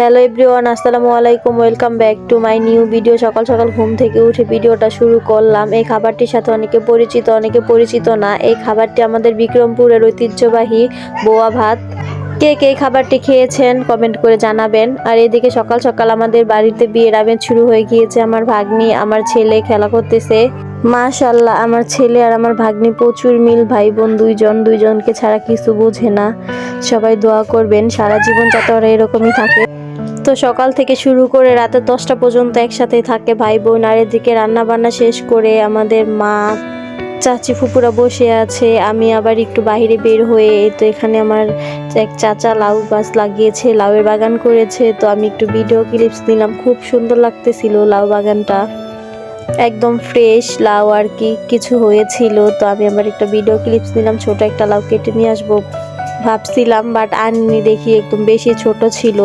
Hello everyone, আসসালামু আলাইকুম, welcome back to my new video. সকাল সকাল ঘুম থেকে উঠে ভিডিওটা শুরু করলাম। এই খাবারটির সাথে অনেকে পরিচিত অনেকে পরিচিত না। এই খাবারটি আমাদের বিক্রমপুরের ঐতিহ্যবাহী বোয়া ভাত। কে কে খাবারটি খেয়েছেন কমেন্ট করে জানাবেন। আর এদিকে সকাল সকাল আমাদের বাড়িতে বিয়ের আমেজ শুরু হয়ে গিয়েছে। আমার ভাগ্নি, আমার ছেলে খেলা করতেছে। মাশাল্লাহ আমার ছেলে আর আমার ভাগ্নি প্রচুর মিল ভাই বোন দুইজন। দুইজনকে ছাড়া কিছু বোঝে না। সবাই দোয়া করবেন, সারা জীবন যাতে ওরা এরকমই থাকে। তো সকাল থেকে শুরু করে রাতে দশটা পর্যন্ত একসাথে থাকে ভাই বোন, আর এদিকে রান্না বান্না শেষ করে আমাদের মা, চাচি ফুপুরা বসে আছে। আমি আবার একটু বাইরে বের হয়ে তো এখানে আমার এক চাচা লাউ গাছ লাগিয়েছে, লাউয়ের বাগান করেছে। তো আমি একটু ভিডিও ক্লিপস নিলাম, খুব সুন্দর লাগতেছিল লাউ বাগানটা। একদম ফ্রেশ লাউ আর কি কিছু হয়েছিল। তো আমি আবার একটা ভিডিও ক্লিপস নিলাম, ছোট একটা লাউ কেটে নিয়ে আসব। ভাবছিলাম বাট আনিনি দেখি একদম বেশি ছোট ছিল।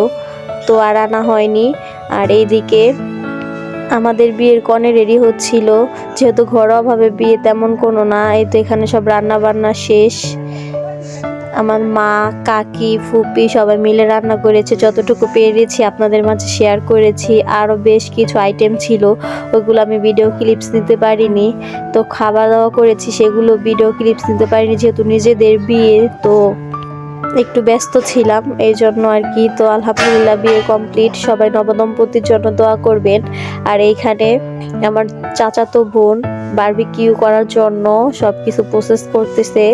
তো আর আনা হয়নি। আর এইদিকে আমাদের বিয়ের কনে রেডি হচ্ছিল। যেহেতু ঘরোয়াভাবে বিয়ে তেমন কোনো না, এই তো এখানে সব রান্না বান্না শেষ। আমার মা, কাকি, ফুপি সবাই মিলে রান্না করেছে। যতটুকু পেরেছি আপনাদের মাঝে শেয়ার করেছি। আরও বেশ কিছু আইটেম ছিল, ওগুলো আমি ভিডিও ক্লিপস নিতে পারিনি। তো খাওয়া দাওয়া করেছি, সেগুলো ভিডিও ক্লিপস নিতে পারিনি, যেহেতু নিজেদের বিয়ে, তো একটু ব্যস্ত ছিলাম এই জন্য আর কি। তো আলহামদুলিল্লাহ বিয়ে কমপ্লিট সবাই নবদম্পতির জন্য দোয়া করবেন। আর এইখানে আমার চাচাতো বোন বারবিকিউ করার জন্য সব কিছু প্রসেস করতেছে।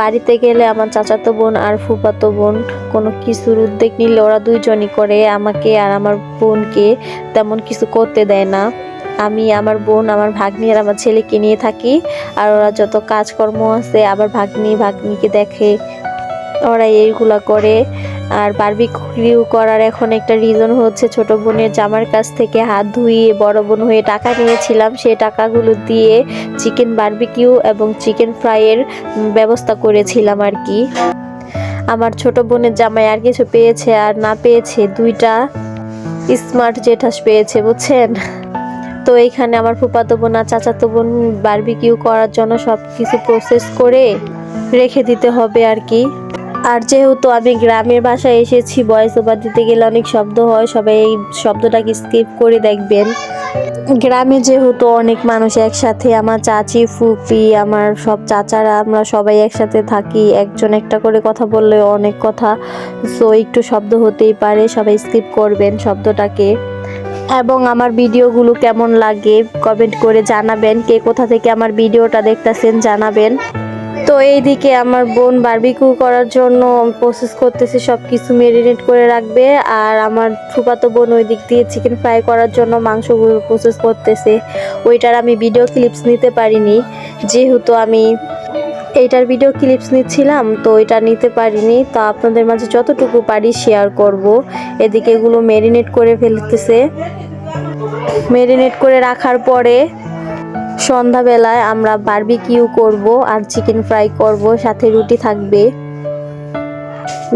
বাড়িতে গেলে আমার চাচাতো বোন আর ফুফাতো বোন কোনো কিছুর উদ্যোগ নিলে ওরা দুইজনই করে, আমাকে আর আমার বোনকে তেমন কিছু করতে দেয় না। আমি, আমার বোন, আমার ভাগ্নি আর আমার ছেলেকে নিয়ে থাকি। আর ওরা যত কাজকর্ম আছে, আবার ভাগ্নি ভাগ্নিকে দেখে ওরা এইগুলা করে। আর বারবিকিউ করার এখন একটা রিজন হচ্ছে, ছোট বোনের জামার কাছ থেকে হাত ধুইয়ে বড় বোন হয়ে টাকা নিয়েছিলাম। সেই টাকাগুলো দিয়ে চিকেন বার্বিকিউ এবং চিকেন ফ্রাইয়ের ব্যবস্থা করেছিলাম আর কি। আমার ছোট বোনের জামাই আর কিছু পেয়েছে আর না পেয়েছে, দুইটা স্মার্ট জেঠাস পেয়েছে, বুঝছেন? তো এইখানে আমার ফুপাতো বোন আর চাচাতো বোন বার্বিকিউ করার জন্য সব কিছু প্রসেস করে রেখে দিতে হবে আর কি। আর যেহেতু আমি গ্রামের বাসায় এসেছি ভয়েস ওভার দিতে গেলে অনেক শব্দ হয়, সবাই এই শব্দটাকে স্কিপ করে দেখবেন। গ্রামে যেহেতু অনেক মানুষ একসাথে, আমার চাচি, ফুপি, আমার সব চাচারা, আমরা সবাই একসাথে থাকি, একজন একটা করে কথা বললে অনেক কথা। সো একটু শব্দ হতেই পারে, সবাই স্কিপ করবেন শব্দটাকে। এবং আমার ভিডিওগুলো কেমন লাগে কমেন্ট করে জানাবেন, কে কোথা থেকে আমার ভিডিওটা দেখতেছেন জানাবেন। এইদিকে আমার বোন বারবিকিউ করার জন্য প্রসেস করতেছে সব কিছু মেরিনেট করে রাখবে। আর আমার ফুপাতো বোন ওই দিক দিয়ে চিকেন ফ্রাই করার জন্য মাংসগুলো প্রসেস করতেছে। ওইটার আমি ভিডিও ক্লিপস নিতে পারিনি। যেহেতু আমি এইটার ভিডিও ক্লিপস নিচ্ছিলাম, তো এটা নিতে পারিনি। তো আপনাদের মাঝে যতটুকু পারি শেয়ার করব। এদিকে এগুলো মেরিনেট করে ফেলতেছে। মেরিনেট করে রাখার পরে সন্ধ্যাবেলায় আমরা বারবিকিউ করব আর চিকেন ফ্রাই করব, সাথে রুটি থাকবে।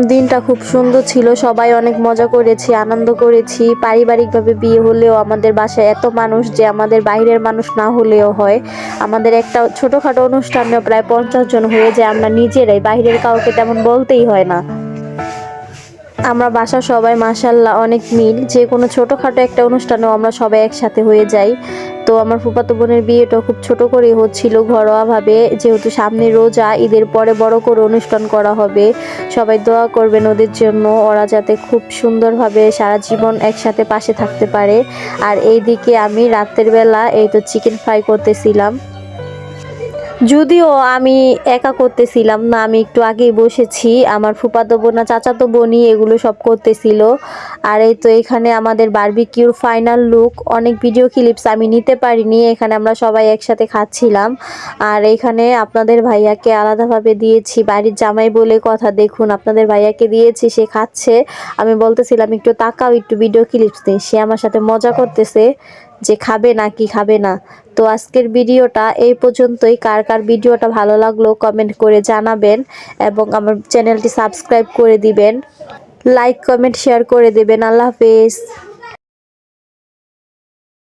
দিনটা খুব সুন্দর ছিল, সবাই অনেক মজা করেছি, আনন্দ করেছি। পারিবারিকভাবে বিয়ে হলেও আমাদের বাসায় এত মানুষ যে আমাদের বাইরের মানুষ না হলেও হয়। আমাদের একটা ছোটোখাটো অনুষ্ঠানেও প্রায় পঞ্চাশ জন হয়ে যায়, আমরা নিজেরাই, বাইরের কাউকে তেমন বলতেই হয় না। আমরা বাসা সবাই মাসাল্লাহ অনেক মিল। যে কোনো ছোটোখাটো একটা অনুষ্ঠানেও আমরা সবাই একসাথে হয়ে যাই। তো আমার ফুফাতো বোনের বিয়েটা খুব ছোট করে হচ্ছিল ঘরোয়াভাবে। যেহেতু সামনে রোজা, ঈদের পরে বড় করে অনুষ্ঠান করা হবে। সবাই দোয়া করবেন ওদের জন্য। ওরা যাতে খুব সুন্দরভাবে সারা জীবন একসাথে পাশে থাকতে পারে। আর এইদিকে আমি রাতের বেলা এই তো চিকেন ফ্রাই করতেছিলাম। যদিও আমি একা করতেছিলাম না, আমি একটু আগেই বসেছি। আমার ফুপাতো বোন চাচাতো বোনই এগুলো সব করতেছিল। আর এই তো এখানে আমাদের বারবিকিউর ফাইনাল লুক। অনেক ভিডিও ক্লিপস আমি নিতে পারিনি, এখানে আমরা সবাই একসাথে খাচ্ছিলাম। আর এখানে আপনাদের ভাইয়াকে আলাদাভাবে দিয়েছি, বাড়ির জামাই বলে কথা দেখুন, আপনাদের ভাইয়াকে দিয়েছি, সে খাচ্ছে। আমি বলতেছিলাম, একটু তাকাও, একটু ভিডিও ক্লিপস নেই সে আমার সাথে মজা করতেছে। যে খাবে না, কি খাবে না। তো আজকের ভিডিওটা এই পর্যন্তই। কার কার ভিডিওটা ভালো লাগল কমেন্ট করে জানাবেন এবং আমার চ্যানেলটি সাবস্ক্রাইব করে দিবেন। লাইক, কমেন্ট, শেয়ার করে দেবেন। আল্লাহ হাফেজ।